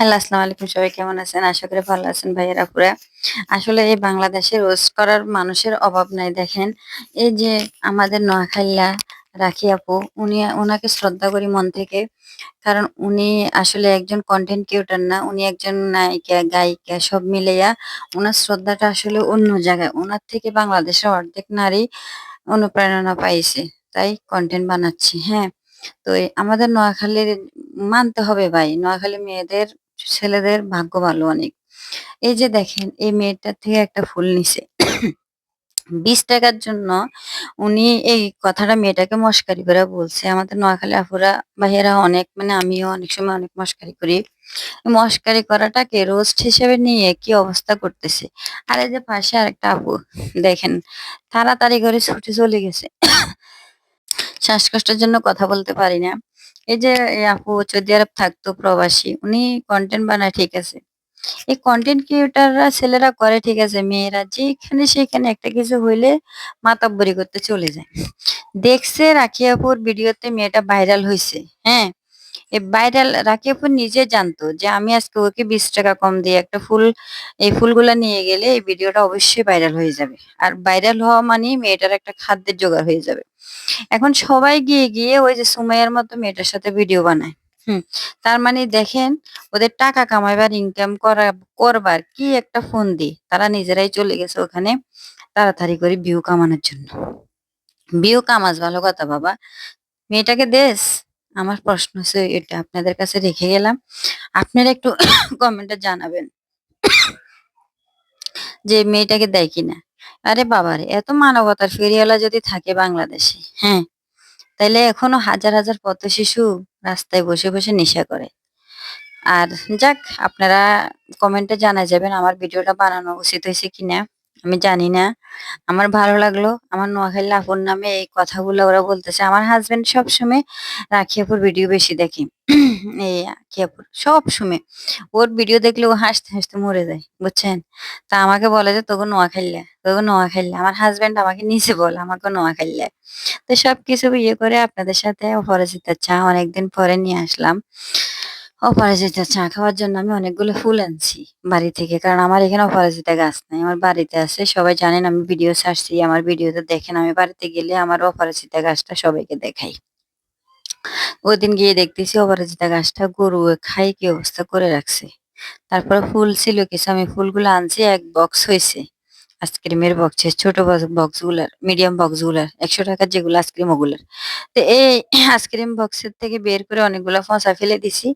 Hello, আসসালামু আলাইকুম। সবাই কেমন আছেন? আশা করি ভালো আছেন ভাইয়েরা আপুরা। আসলে এই বাংলাদেশে রোজ করার মানুষের অভাব নাই। দেখেন, এই যে আমাদের নোয়াখাইলা রাখি আপু, উনি ওনাকে শ্রদ্ধা করি মন থেকে। কারণ উনি আসলে একজন কন্টেন্ট ক্রিয়েটর না, উনি একজন নায়িকা, গায়িকা সব মিলাইয়া উনার শ্রদ্ধাটা আসলে অন্য জায়গায়। ওনার থেকে বাংলাদেশের অর্ধেক নারী অনুপ্রেরণা পাইছে। তাই কন্টেন্ট বানাচ্ছি, হ্যাঁ? তো আমাদের নোয়াখালীর মানতে হবে ভাই, নোয়াখালী মেয়েদের ছেলেদের ভাগ্য ভালো অনেক। এই যে দেখেন, এই মেয়েটার থেকে একটা ফুল নিছে। ৳২০ টাকার জন্য উনি এই কথাটা মেয়েটাকে মশকারি করে বলছে। আমাদের নোয়াখালী আপুরা ভাইয়েরা অনেক মানে আমিও অনেক সময় অনেক মশকারি করি। মশকারি করাটাকে রোস্ট হিসেবে নিয়ে কি অবস্থা করতেছে। আর এই যে পাশে আরেকটা আপু, দেখেন, তাড়াতাড়ি করে ছুটে চলে গেছে। শ্বাসকষ্টের জন্য কথা বলতে পারি না। এই যে আপু সৌদি আরব থাকতো প্রবাসী, উনি কন্টেন্ট বানায় ঠিক আছে। এই কন্টেন্ট ক্রিয়েটাররা ছেলেরা করে ঠিক আছে, মেয়েরা যেখানে সেখানে একটা কিছু হইলে মাতাব্বরি করতে চলে যায়। দেখছে রাখিয়াপুর ভিডিওতে মেয়েটা ভাইরাল হয়েছে হ্যাঁ? ভাইরাল আপু নিজে জানতো যে আমি আজকে ওকে ৳২০ কম দিয়ে একটা ফুল এই ফুলগুলা নিয়ে গেলে এই ভিডিওটা অবশ্যই ভাইরাল হয়ে যাবে। আর ভাইরাল হওয়া মানেই মেয়েটার একটা খাদ্যের জোগাড় হয়ে যাবে। এখন সবাই গিয়ে, গিয়ে ওই যে সুমাইয়ার মতো মেয়েটার সাথে ভিডিও বানায়। হুম, তার মানে দেখেন ওদের টাকা কামাইবার ইনকাম করা করবার কি একটা ফন্দি। তারা নিজেরাই চলে গেছে ওখানে তাড়াতাড়ি করে ভিউ কামানোর জন্য। ভিউ কামাস ভালো কথা বাবা। মেয়েটাকে দেস? আমার প্রশ্ন হচ্ছে এটা আপনাদের কাছে রেখে গেলাম। আপনারা একটু কমেন্টে জানাবেন। যে মেয়েটাকে দেয় কিনা? আরে বাবারে! এত মানবতার ফেরিওয়ালা যদি থাকে বাংলাদেশে, হ্যাঁ? তাইলে এখনও হাজার, হাজার পথ-শিশু রাস্তায় বসে, বসে নেশা করে। আর যাক আপনারা কমেন্টে জানায় যাবেন আমার ভিডিওটা বানানো উচিত হইছে কিনা। আমি জানি না। আমার ভালো লাগল। আমার নোয়াখালীর আপুর নামে এই কথাগুলো ওরা বলতেছে। আমার হাসব্যান্ড সবসময় রাখি আপুর ভিডিও বেশি দেখে। এই আখি আপুর সবসময়। ওর ভিডিও দেখলে ও হাসতে, হাসতে মরে যায়। বুঝছেন? তা আমাকে বলে যে, "তোগো নোয়াখাইল্যা, তোগো নোয়াখাইল্যা।" আমার হাসব্যান্ড আমাকে নিজে বলে, "আমাগো নোয়াখাইল্যা।" তো সবকিছু ইয়ে করে আপনাদের সাথে অপরাজিতার চা অনেকদিন পরে নিয়ে আসলাম। অপরাজিতার চা খাওয়ার জন্য আমি অনেকগুলো ফুল আনছি বাড়ি থেকে। কারণ আমার এখানে অপরাজিতা গাছ নাই। আমার বাড়িতে আছে। সবাই জানেন আমি ভিডিও ছাড়ছি। আমার ভিডিওতে দেখেন, আমি বাড়িতে গেলে আমার অপরাজিতা গাছটা সবাইকে দেখাই। ওইদিন গিয়ে দেখতেছি অপরাজিতা গাছটা গরু খাই কি অবস্থা করে রাখছে। তারপরে ফুল ছিল কিছু, আমি ফুলগুলো আনছি, এক বক্স হইছে। আইসক্রিমের বক্সে ছোট বক্স বক্সগুলার, মিডিয়াম বক্সগুলার ৳১০০ যেগুলো আইসক্রিম ওগুলার। তো এই আইসক্রিম বক্সের থেকে বের করে অনেকগুলা ফোঁচা ফেলে দিছি।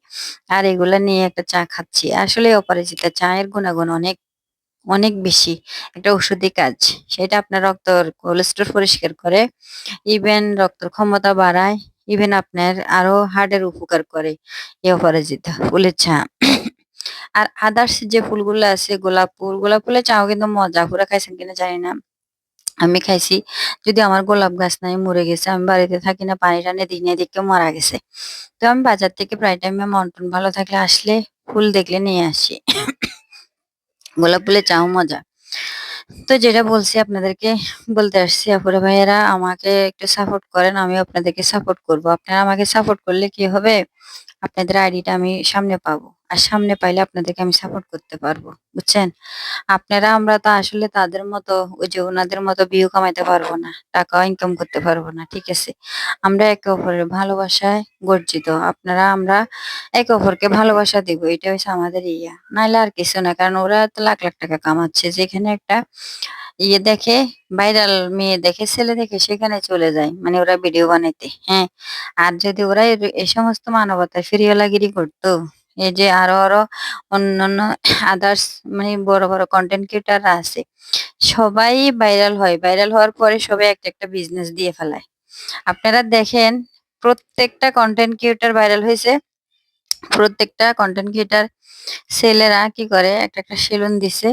আর এগুলা নিয়ে একটা চা খাচ্ছি। আসলে অপরাজিতা চায়ের গুণাগুণ অনেক, অনেক বেশি। একটা ঔষধি কাজ। সেটা আপনার রক্তর কোলেস্টেরল পরিষ্কার করে। ইভেন রক্তের ক্ষমতা বাড়ায়। ইভেন আপনার আরও হার্টের উপকার করে এই অপরাজিতা ফুলের চা। আর আদার্স যে ফুলগুলো আছে গোলাপ ফুল, গোলাপ ফুলের চাও কিন্তু মজা। আপনারা খাইছেন কিনা জানি না। আমি খাইছি। যদি আমার গোলাপ গাছ নাই, মরে গেছে। আমি বাড়িতে থাকি না, পানি-টানি দিই নাই দেখে মারা গেছে। তো আমি বাজার থেকে প্রায় টাইমে মন-টন ভালো থাকলে আসলে ফুল দেখলে নিয়ে আসি। গোলাপ ফুলের চাও মজা। তো যেটা বলছি আপনাদেরকে বলতে আসছি আপুরা ভাইয়েরা আমাকে একটু সাপোর্ট করেন। আমি আপনাদেরকে সাপোর্ট করব। আপনারা আমাকে সাপোর্ট করলে কি হবে? আপনাদের আইডিটা আমি সামনে পাবো। আর সামনে পাইলে আপনাদেরকে আমি সাপোর্ট করতে পারব। বুঝছেন? আপনারা আমরা তো আসলে তাদের মতো ওই যে ওনাদের মতো ভিউ কামাইতে পারব না। টাকা ইনকাম করতে পারব না। ঠিক আছে? আমরা একে অপরের ভালোবাসায় গর্জিত। আপনারা আমরা একে অপরকে ভালোবাসা দিব। এটা হচ্ছে আমাদের ইয়া। নাইলে আর কিছু না। কারণ ওরা তো লাখ, লাখ টাকা কামাচ্ছে। যেখানে একটা ইয়ে দেখে ভাইরাল মেয়ে দেখে, ছেলে দেখে সেখানে চলে যায়। মানে ওরা ভিডিও বানাইতে। হ্যাঁ? আর যদি ওরা এই সমস্ত মানবতার ফেরিওয়ালাগিরি করতো, এই যে আরও, আরও অন্যান্য আদার্স মানে বড়, বড় কন্টেন্ট ক্রিয়েটাররা আছে। সবাই ভাইরাল হয়। ভাইরাল হওয়ার পরে সবাই একটা, একটা বিজনেস দিয়ে ফেলায়। আপনারা দেখেন প্রত্যেকটা কন্টেন্ট ক্রিয়েটার ভাইরাল হয়েছে প্রত্যেকটা কন্টেন্ট ক্রিয়েটার ছেলেরা কি করে একটা, একটা সেলুন দিছে।